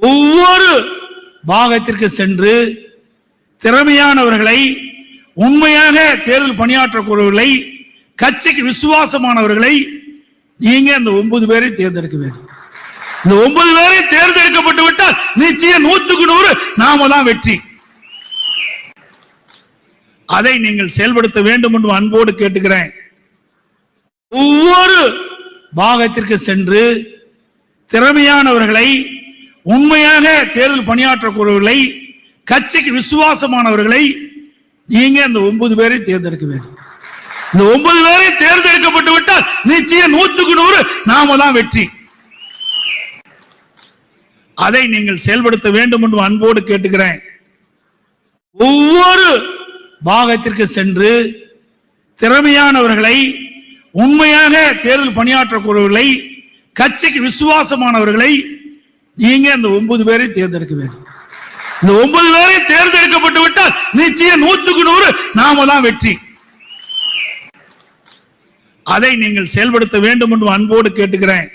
ஒவ்வொரு பாகத்திற்கு சென்று திறமையானவர்களை உண்மையாக தேர்தல் பணியாற்றக்கூடியவர்களை கட்சிக்கு விசுவாசமானவர்களை நீங்க அந்த ஒன்பது பேரை தேர்ந்தெடுக்க வேண்டும். இந்த ஒன்பது பேரை தேர்ந்தெடுக்கப்பட்டு விட்டால் நிச்சயம் நூத்துக்கு நூறு நாம தான் வெற்றி. அதை நீங்கள் செயல்படுத்த வேண்டும் என்று அன்போடு கேட்டுக்கிறேன். ஒவ்வொரு பாகத்திற்கு சென்று திறமையானவர்களை உண்மையாக தேர்தல் பணியாற்றக்கூடியவர்களை கட்சிக்கு விசுவாசமானவர்களை நீங்க அந்த ஒன்பது பேரை தேர்ந்தெடுக்க வேண்டும். இந்த ஒன்பது பேரை தேர்ந்தெடுக்கப்பட்டு விட்டால் நிச்சயம் நூத்துக்கு நூறு நாம தான் வெற்றி. அதை நீங்கள் செயல்படுத்த வேண்டும் என்று அன்போடு கேட்டுக்கிறேன். ஒவ்வொரு பாகத்திற்கு சென்று திறமையானவர்களை உண்மையாக தேர்தல் பணியாற்றக்கூடியவர்களை கட்சிக்கு விசுவாசமானவர்களை நீங்க அந்த ஒன்பது பேரை தேர்ந்தெடுக்க வேண்டும். இந்த ஒன்பது பேரை தேர்ந்தெடுக்கப்பட்டு விட்டால் நிச்சயம் நூத்துக்கு நூறு நாம தான் வெற்றி. அதை நீங்கள் செயல்படுத்த வேண்டும் என்று அன்போடு கேட்டுக்கிறேன்.